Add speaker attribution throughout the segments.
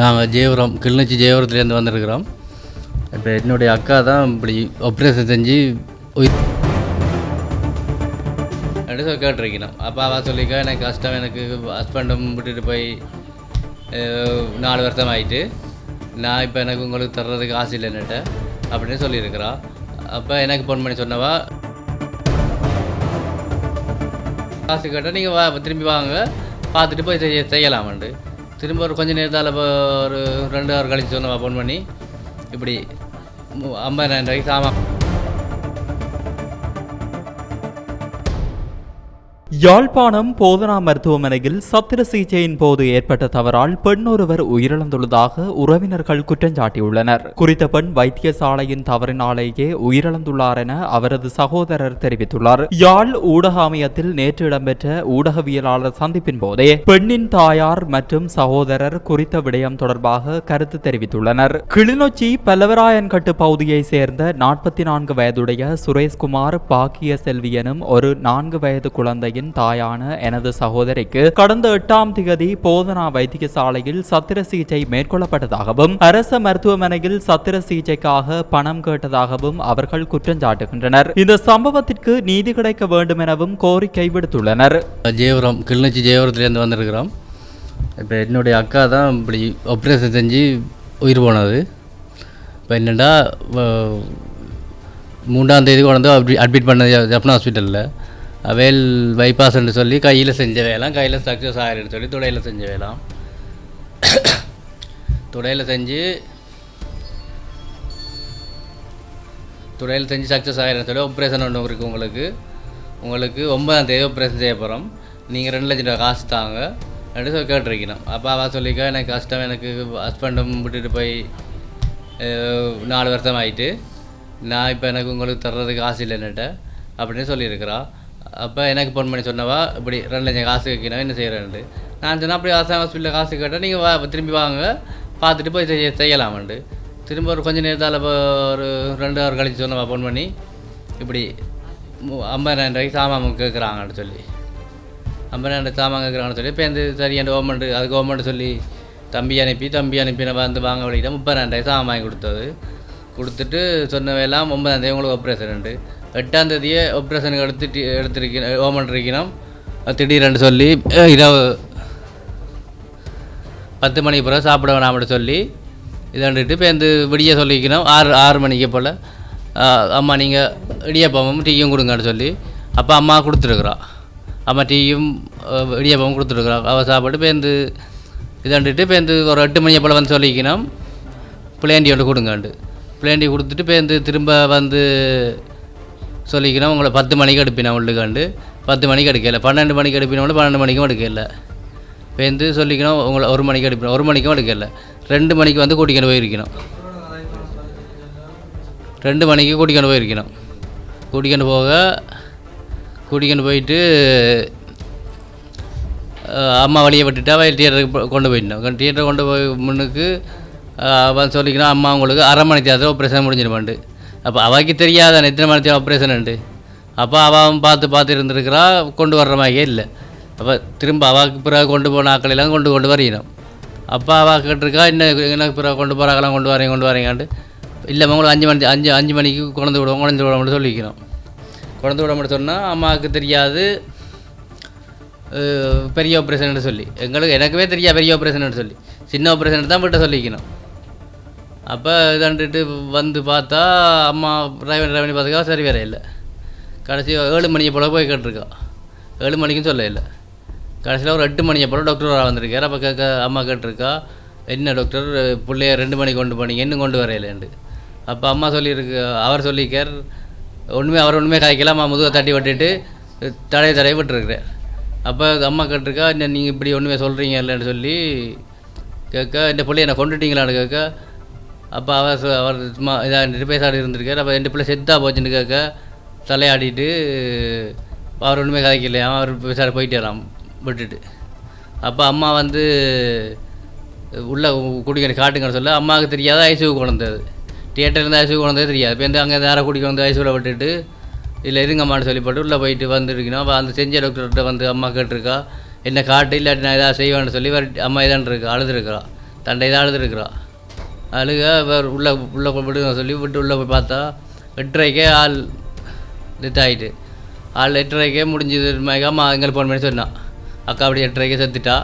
Speaker 1: நாங்கள் ஜெயபுரம் கிளிநொச்சி ஜெயபுரத்துலேருந்து வந்திருக்கிறோம். இப்போ என்னுடைய அக்கா தான் இப்படி ஆப்ரேஷன் செஞ்சு உயிர் ரெண்டு சொல்லி கேட்டிருக்கணும் அப்போ அவள் சொல்லிக்கா எனக்கு கஷ்டம் எனக்கு ஹஸ்பண்டும் விட்டுட்டு போய் நாலு வருஷம் ஆகிட்டு நான் இப்போ எனக்கு உங்களுக்கு தர்றதுக்கு ஆசை இல்லைன்னுட்ட அப்படின்னு சொல்லியிருக்கிறா. அப்போ எனக்கு ஃபோன் பண்ணி சொன்னவா காசு கேட்டால் நீங்கள் வா திரும்பி வாங்க பார்த்துட்டு போய் செய்ய செய்யலாமண்டு திரும்ப ஒரு கொஞ்ச நேரத்தால் இப்போ ஒரு ரெண்டு ஹவர் கழிச்சு சொன்னவா ஃபோன் பண்ணி. இப்படி ஐம்பது ஐம்பதாயிரம் ரூபாய்க்கு சாமான்
Speaker 2: யாழ்ப்பாணம் போதனா மருத்துவமனையில் சத்திர சிகிச்சையின் போது ஏற்பட்ட தவறால் பெண் ஒருவர் உயிரிழந்துள்ளதாக உறவினர்கள் குற்றஞ்சாட்டியுள்ளனர் குறித்த பெண் வைத்தியசாலையின் தவறினாலேயே உயிரிழந்துள்ளார் என அவரது சகோதரர் தெரிவித்துள்ளார். யாழ் ஊடக அமையத்தில் நேற்று இடம்பெற்ற ஊடகவியலாளர் சந்திப்பின் போதே பெண்ணின் தாயார் மற்றும் சகோதரர் குறித்த விடயம் தொடர்பாக கருத்து தெரிவித்துள்ளனர். கிளிநொச்சி பல்லவராயன்கட்டு பகுதியைச் சேர்ந்த நாற்பத்தி நான்கு வயதுடைய சுரேஷ்குமார் பாக்கிய செல்வி எனும் ஒரு நான்கு வயது குழந்தையின் தாயான எனது சகோதரிக்கு கடந்த எட்டாம் திகதி போதனா வைத்தியசாலையில் சத்திர சிகிச்சை மேற்கொள்ளப்பட்டதாகவும் அரச மருத்துவமனையில் சத்திர சிகிச்சைக்காக பணம் கேட்டதாகவும் அவர்கள் குற்றஞ்சாட்டுகின்றனர் இந்த சம்பவத்திற்கு நீதி கிடைக்க வேண்டும் எனவும் கோரிக்கை விடுத்துள்ளனர்.
Speaker 1: ஜெயபுரம் கிளிநொச்சி ஜெயபுரத்திலிருந்து வந்திருக்கிறோம். இப்போ என்னுடைய அக்கா தான் இப்படி ஆப்ரேஷன் செஞ்சு உயிர் போனது. இப்போ என்னென்னா மூன்றாம் தேதி கொண்டு வந்து அப்படி அட்மிட் பண்ணது ஜப்னா ஹாஸ்பிட்டலில் வேல் பைபாஸ்ன்னு சொல்லி கையில் செஞ்ச வேலாம் கையில் சக்ஸஸ் ஆயிருன்னு சொல்லி துடையில் செஞ்ச வேலாம் துடையில் செஞ்சு துடையில் செஞ்சு சக்ஸஸ் ஆகிடும் சொல்லி ஆப்ரேஷன் ஒன்று இருக்குது உங்களுக்கு. உங்களுக்கு ஒன்பதாம் தேதி ஆப்ரேஷன் செய்ய போகிறோம் நீங்கள் ரெண்டு லட்சம் ரூபா காசு தாங்க. ரெண்டு சொல்லி கேட்டிருக்கணும். அப்பா அவள் சொல்லிக்கா எனக்கு கஷ்டம் எனக்கு ஹஸ்பண்டும் விட்டுட்டு போய் நாலு வருஷம் ஆகிட்டு நான் இப்போ எனக்கு உங்களுக்கு தர்றதுக்கு காசு இல்லைன்னுட்ட அப்படின்னு சொல்லியிருக்கிறா. அப்போ எனக்கு ஃபோன் பண்ணி சொன்னவா இப்படி ரெண்டு லட்சம் காசு கேட்கணும் என்ன செய்கிறேன்ட்டு நான் சொன்னேன் அப்படி ஆசா ஹாஸ்பிட்டலில் காசு கேட்டால் நீங்கள் வா திரும்பி வாங்க. பார்த்துட்டு போய் செய்ய செய்யலாமண்டு திரும்ப ஒரு கொஞ்ச நேரத்தால் இப்போ ஒரு ரெண்டு ஹவர் கழிச்சு சொன்னவா ஃபோன் பண்ணி. இப்படி ஐம்பதாயிரம் ரூபாய்க்கு சாமான் கேட்குறாங்கன்னு சொல்லி. ஐம்பதாயிரம் சாமான் கேட்குறாங்கன்னு சொல்லி இப்போ இந்த சரி அந்த கவர்மெண்ட்டு அது கவர்மெண்ட் சொல்லி தம்பி அனுப்பி தம்பி அனுப்பி நான் வந்து வாங்க வழிக்கிட்ட முப்பதாயிரம் ரூபாய் சாமான் வாங்கி கொடுத்தது. கொடுத்துட்டு சொன்னவையெல்லாம் ஒன்பதாம் தேதி உங்களுக்கு ஆப்ரேஷன் உண்டு. எட்டாம் தேதியே ஆப்ரேஷனுக்கு எடுத்துட்டு எடுத்திருக்கணும் கவர்மெண்ட் இருக்கணும் திடீரென்று சொல்லி இரவு பத்து மணிக்கு பிறகு சாப்பிட வேணாம்னு சொல்லி இதாண்டுட்டு இப்போ இந்த விடிய சொல்லிக்கணும் ஆறு ஆறு மணிக்கு போல். அம்மா நீங்கள் இடியப்பமும் டீயும் கொடுங்கன்னு சொல்லி அப்போ அம்மா கொடுத்துருக்குறா. அம்மா டீயும் இடியப்பமும் கொடுத்துருக்குறா. அவள் சாப்பிட்டு இப்போ இந்த இதாண்டுட்டு இப்போ இந்த ஒரு எட்டு மணியை போல் வந்து சொல்லிக்கணும் பிளேண்டி ஒன்று கொடுங்கண்டு. பிளேண்டி கொடுத்துட்டு இப்போ திரும்ப வந்து சொல்லிக்கணும் உங்களை பத்து மணிக்கு எடுப்பினேன் உள்ளுக்காண்டு. பத்து மணிக்கு எடுக்கல. பன்னெண்டு மணிக்கு எடுப்பினோட பன்னெண்டு மணிக்கும் எடுக்கல. பேருந்து சொல்லிக்கணும் உங்களை ஒரு மணிக்கு எடுப்பினோம். ஒரு மணிக்கும் எடுக்கல. ரெண்டு மணிக்கு வந்து கூட்டிக்கொண்டு போயிருக்கணும். ரெண்டு மணிக்கு கூட்டிக்கொண்டு போயிருக்கணும். கூட்டிக்கொண்டு போக கூட்டிக்கொண்டு போயிட்டு அம்மா வழியை விட்டுட்டு அவள் தியேட்டருக்கு கொண்டு போயிடணும். தியேட்டர் கொண்டு போய் முன்னுக்கு அவன் சொல்லிக்கணும் அம்மா உங்களுக்கு அரை மணி தேர்தல் ஆப்ரேஷன் முடிஞ்சிருமாண்டு. அப்போ அவளுக்கு தெரியாத எத்தனை மணி தேவை ஆப்ரேஷன் அப்போ அவன் பார்த்து பார்த்து இருந்திருக்கிறா கொண்டு வர்ற மாதிரியே இல்லை. அப்போ திரும்ப அவாக்கு பிறகு கொண்டு போன ஆக்களெல்லாம் கொண்டு கொண்டு வரையணும். அப்போ அவள் கேட்டிருக்கா என்ன எனக்கு பிறகு கொண்டு போகிறாங்களாம் கொண்டு வரீங்க கொண்டு வரீங்கன்ட்டு இல்லை உங்களுக்கு அஞ்சு மணி அஞ்சு அஞ்சு மணிக்கு குழந்தை விடுவோம் குழந்தை விட மட்டும் சொல்லிக்கணும் குழந்தை விட மட்டும் சொன்னால் அம்மாவுக்கு தெரியாது பெரிய ஆப்ரேஷன் சொல்லி. எங்களுக்கு எனக்குவே தெரியாது பெரிய ஆப்ரேஷன் சொல்லி. சின்ன ஆப்ரேஷன் தான் விட்ட சொல்லிக்கணும். அப்போ இதாண்டுட்டு வந்து பார்த்தா அம்மா டிரைவர் டிரைவர் பார்த்துக்கா சரி வேற இல்லை. கடைசி ஏழு மணியை போல் போய் கேட்டிருக்கா. ஏழு மணிக்கும் சொல்ல இல்லை கடைசியில் ஒரு எட்டு மணியை போல் டாக்டர் வர வந்திருக்கார். அப்போ கேட்க அம்மா கேட்டிருக்கா என்ன டாக்டர் பிள்ளைய ரெண்டு மணிக்கு கொண்டு போனீங்க. இன்னும் கொண்டு வரையிலேண்டு அப்போ அம்மா சொல்லியிருக்கு அவர் சொல்லிக்கார் ஒன்றுமே அவர் ஒன்றுமே காய்க்கல. அம்மா முதுக தட்டி விட்டுட்டு தடைய தடைய விட்டுருக்குறார் அப்போ அம்மா கேட்டிருக்கா என்ன நீங்கள் இப்படி ஒன்றுமே சொல்கிறீங்க இல்லைன்னு சொல்லி கேட்க இந்த பிள்ளைய என்னை கொண்டுட்டீங்களான்னு கேட்க அப்போ அவர் அவர் சும்மா இதாக பேசாடி இருந்திருக்கார். அப்போ ரெண்டு பிள்ளை செத்தா போச்சுன்னு கேட்க தலையாடிட்டு அவர் ஒன்றுமே கதைக்கலையா? அவர் பேசாட வரான் விட்டுட்டு. அப்போ அம்மா வந்து உள்ளே குடிக்கிற காட்டுங்கன்னு சொல்ல அம்மாவுக்கு தெரியாத ஐசியூ குழந்தது தியேட்டர்லேருந்து ஐசியூ குழந்தது தெரியாது. இப்போ அங்கே நேரம் குடிக்க வந்து ஐசியூவில் விட்டுட்டு இல்லை இருங்கம்மான்னு சொல்லி போட்டு உள்ளே போயிட்டு வந்துருக்கணும். அப்போ அந்த செஞ்ச டாக்டர்கிட்ட வந்து அம்மா கேட்டிருக்கா என்ன காட்டு இல்லாட்டி நான் எதாவது செய்வேன்னு சொல்லி வர அம்மா இதான் இருக்கா அழுதுருக்கா தண்டை தான் அழுதுருக்குறான் அழுக வேறு உள்ளே உள்ளே விடுங்க சொல்லி விட்டு உள்ளே போய் பார்த்தா எட்டரைக்கே ஆள் டெத் ஆகிட்டு ஆள் எட்டரைக்கே முடிஞ்சது. அம்மா எங்களுக்கு ஃபோன் பண்ணி சொன்னான் அக்கா அப்படி எட்டரைக்கே செத்துட்டா.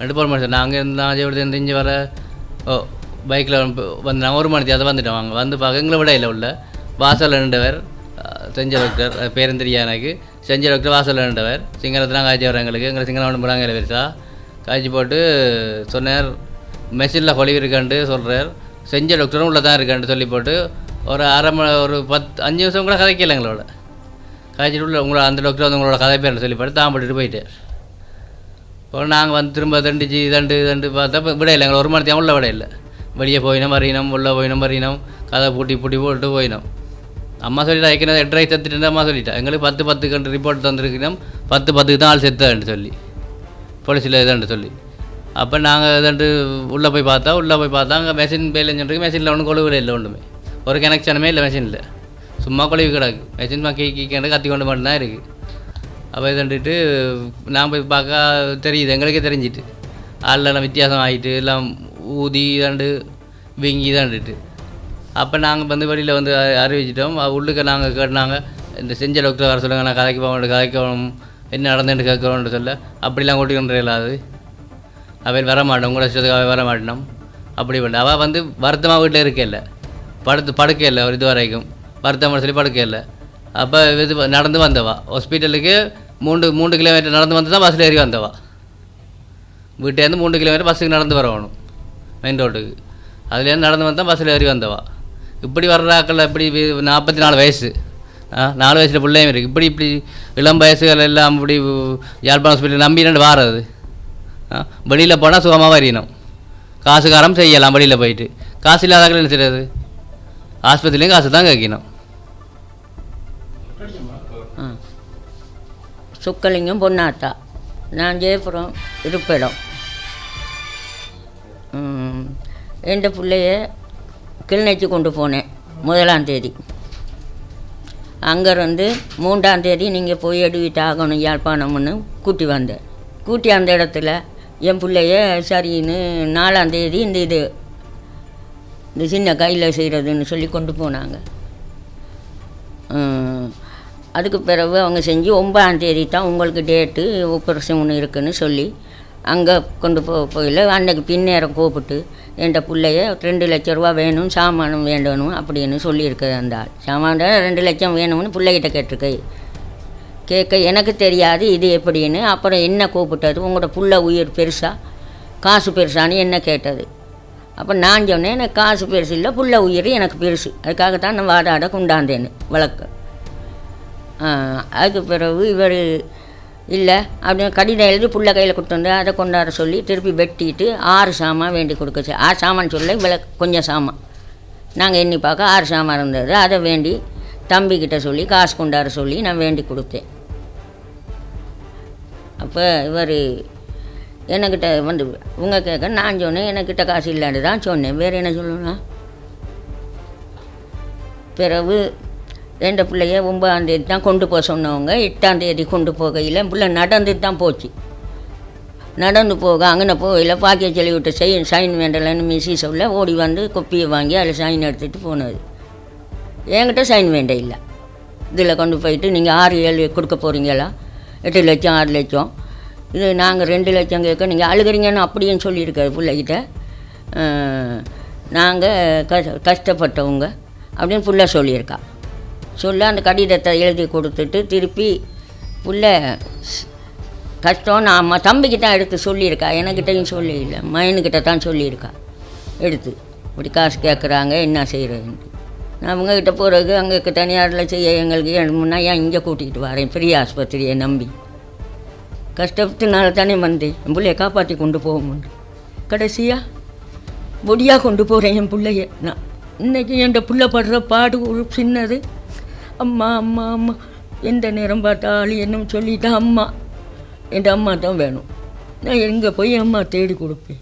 Speaker 1: ரெண்டு ஃபோன் பண்ணி சொன்னான் அங்கே இருந்தால் அஜய் இங்கே வர. ஓ பைக்கில் வந்து ஒரு மணி அதை வந்துட்டோம் அங்கே. வந்து பார்க்க எங்களை விட இல்லை உள்ள. வாசலில் நின்றவர் செஞ்ச டாக்டர் அது எனக்கு. செஞ்ச டாக்டர் வாசலில் நின்றவர். சிங்களத்தில் காய்ச்சி வர எங்களுக்கு. எங்களை சிங்களம் போகிறாங்க இல்லை பெருசா. காய்ச்சி போட்டு சொன்னார் மெஷினில் கொழிவு இருக்கான்ட்டு சொல்கிறார் செஞ்ச டாக்டரும் உள்ளே தான் இருக்கான்னு சொல்லி போட்டு ஒரு அரை மணி ஒரு பத்து அஞ்சு நிமிஷம் கூட கதைக்கல எங்களோட கதைச்சிட்டு உள்ள உங்களோட அந்த டாக்டர் வந்து உங்களோட கதை பேர் சொல்லி போட்டு தான் போட்டுட்டு போயிட்டார். இப்போ நாங்கள் வந்து திரும்ப தண்டிச்சு தண்டு தண்டு பார்த்தா இப்போ விட இல்லை. எங்களை ஒரு மணி உள்ள விட இல்லை. வெளியே போயினோம் வரையினோம் உள்ளே போயினோம் வரையினோம் கதை பூட்டி பூட்டி போட்டு போயினோம். அம்மா சொல்லிட்டா ஏற்கனவே எட்டரை செத்துட்டு அம்மா சொல்லிட்டா. எங்களுக்கு பத்து பத்து கண்டு ரிப்போர்ட் தந்துருக்கணும் பத்து பத்துக்கு தான் ஆள் செத்தான்னு சொல்லி. போலீஸில் இதாண்டு சொல்லி. அப்போ நாங்கள் இதாண்டு உள்ளே போய் பார்த்தா உள்ளே போய் பார்த்தா அங்கே மெஷின் பேலன்னு சொல்லிட்டு மெஷினில் ஒன்றும் கொழுவில் இல்லை ஒன்றுமே ஒரு கனெக்ஷனுமே இல்லை மெஷினில் சும்மா கொழுவி கிடக்கு. மெஷின் கீ கீ கத்தி கொண்டு மட்டும்தான் இருக்குது அப்போ இதுண்டுட்டு நான் போய் பார்க்க தெரியுது எங்களுக்கே தெரிஞ்சிட்டு. ஆள்லாம் வித்தியாசம் ஆகிட்டு எல்லாம் ஊதி இதாண்டு வீங்கி இதாண்டுட்டு அப்போ நாங்கள் வந்து வெளியில் வந்து அறிவிச்சிட்டோம். உள்ளுக்கு நாங்கள் கேட்டாங்க இந்த செஞ்ச டாக்டர் வர சொல்லுங்கள் நான் கதைக்கு போக வேண்டிய கதைக்கணும் என்ன நடந்துட்டு கேட்கணும்னு சொல்ல. அப்படிலாம் கூட்டிக்கிட்டு இல்லாது அவள் வர மாட்டோம் உங்களை இஷ்டத்துக்கு அவள் வர அப்படி பண்ண அவள் வந்து வருத்தமாக வீட்டில் இருக்கல படுத்து படுக்க இல்லை ஒரு இது வரைக்கும் வருத்தமாக சொல்லி படுக்க இல்லை அப்போ இது நடந்து வந்தவா ஹாஸ்பிட்டலுக்கு மூன்று மூன்று கிலோமீட்டர் நடந்து வந்து தான் பஸ்ஸில் ஏறி வந்தவா வீட்டிலேருந்து மூன்று கிலோமீட்டர் பஸ்ஸுக்கு நடந்து வரணும் மெயின் ரோட்டுக்கு அதுலேருந்து நடந்து வந்து தான் பஸ்ஸில் ஏறி வந்தவா இப்படி வர்றாக்கள் இப்படி நாற்பத்தி நாலு வயசு நாலு வயசில் பிள்ளையும் இருக்குது இப்படி இப்படி இளம் வயசுகள் எல்லாம் இப்படி யாழ்ப்பாணம் ஹாஸ்பிட்டல் நம்பி ரெண்டு வாரது வெளியில் போனால் சுகமாக வரையணும் காசுக்காரம் செய்யலாம் வெளியில் போயிட்டு. காசு இல்லாதாக்கள் என்ன செய்யறது ஆஸ்பத்திரிலையும் காசு தான் கேட்கணும்.
Speaker 3: சுக்கலிங்கம் பொன்னாத்தா நான் ஜெயபுரம் இருப்பிடம். என் பிள்ளைய கிளிநொச்சி கொண்டு போனேன்? முதலாம் தேதி. அங்கேருந்து மூன்றாம் தேதி நீங்கள் போய் எடுவிட்டு ஆகணும் யாழ்ப்பாணம்னு கூட்டி வந்தேன். கூட்டி அந்த இடத்துல என் பிள்ளைய சரின்னு நாலாம் தேதி இந்த இது இந்த சின்ன கையில் செய்கிறதுன்னு சொல்லி கொண்டு போனாங்க. அதுக்கு பிறகு அவங்க செஞ்சு ஒன்பதாம் தேதி தான் உங்களுக்கு டேட்டு ஆப்ரேஷன் ஒன்று இருக்குன்னு சொல்லி அங்கே கொண்டு போ போயில அன்னைக்கு பின்னேரம் கூப்பிட்டு என் பிள்ளைய ரெண்டு லட்ச ரூபா வேணும் சாமானும் வேண்டணும் அப்படின்னு சொல்லியிருக்குது அந்த ஆள். சாமான ரெண்டு லட்சம் வேணும்னு பிள்ளைகிட்ட கேட்டிருக்கு கேட்க எனக்கு தெரியாது இது எப்படின்னு. அப்புறம் என்ன கூப்பிட்டது? உங்களோட புள்ள உயிர் பெருசா? காசு பெருசான்னு என்ன கேட்டது? அப்போ நான் சொன்னேன் எனக்கு காசு பெருசு இல்லை புள்ள உயிர் எனக்கு பெருசு. அதுக்காகத்தான் நான் வாதாட கொண்டாந்தேன்னு. வழக்கு. அதுக்கு பிறகு இவர் இல்லை அப்படின்னு கடிதம் எழுதி புள்ள கையில் கொடுத்துருந்து அதை கொண்டாட சொல்லி திருப்பி வெட்டிட்டு ஆறு சாமான் வேண்டி கொடுக்க ஆறு சாமான் சொல்ல இவ்வளோ கொஞ்சம் சாமான். நாங்கள் எண்ணி பார்க்க ஆறு சாமான் இருந்தது. அதை வேண்டி தம்பிக்கிட்ட சொல்லி காசு கொண்டாட சொல்லி நான் வேண்டி கொடுத்தேன். அப்போ இவர் என்கிட்ட வந்து உங்க கேட்க நான் சொன்னேன் எனக்கிட்ட காசு இல்லைன்னு தான் சொன்னேன். வேறு என்ன சொல்லணும்? பிறகு ரெண்டு பிள்ளைய ஒன்பதாம் தேதி தான் கொண்டு போக சொன்னவங்க எட்டாந்தேதி கொண்டு போகையில் பிள்ளை நடந்து தான் போச்சு. நடந்து போக அங்கே போகையில் பாக்கிய சொல்லி விட்டு சைன் சைன் வேண்டலைன்னு மிஸ்ஸி சொல்ல ஓடி வந்து கொப்பியை வாங்கி அதில் சைன் எடுத்துகிட்டு போனது. என்கிட்ட சைன் வேண்ட இல்லை. இதில் கொண்டு போயிட்டு நீங்கள் ஆறு ஏழு கொடுக்க போகிறீங்களா எட்டு லட்சம் ஆறு லட்சம். இது நாங்கள் ரெண்டு லட்சம் கேட்க நீங்கள் அழுகிறீங்கன்னு அப்படியும் சொல்லியிருக்காரு பிள்ளைகிட்ட. நாங்கள் க கஷ்டப்பட்டவங்க அப்படின்னு புள்ள சொல்லியிருக்கா. சொல்ல அந்த கடிதத்தை எழுதி கொடுத்துட்டு திருப்பி புள்ள கஷ்டம் நான் தம்பிக்கு தான் எடுத்து சொல்லியிருக்கா. எனக்கிட்டையும் சொல்லி இல்லை மயனுக்கிட்ட தான் சொல்லியிருக்கா. எடுத்து இப்படி காசு கேட்குறாங்க என்ன செய்கிறதுன்னு அவங்கக்கிட்ட போகிறதுக்கு அங்கே தனியாரில் செய்ய எங்களுக்கு வேணும்னா ஏன் இங்கே கூட்டிகிட்டு வரேன்? பெரிய ஆஸ்பத்திரியை நம்பி. கஷ்டத்தினால தானே வந்தேன். என் பிள்ளைய காப்பாற்றி கொண்டு போக முடியும் கடைசியாக பொடியாக கொண்டு போகிறேன் என் பிள்ளைய. நான் இன்றைக்கி என் பிள்ளை படுற பாடு ஒரு சின்னது. அம்மா அம்மா அம்மா எந்த நேரம் பார்த்தாலும் என்னும் சொல்லிட்டா அம்மா. என் அம்மா தான் வேணும். நான் எங்கே போய் அம்மா தேடி கொடுப்பேன்?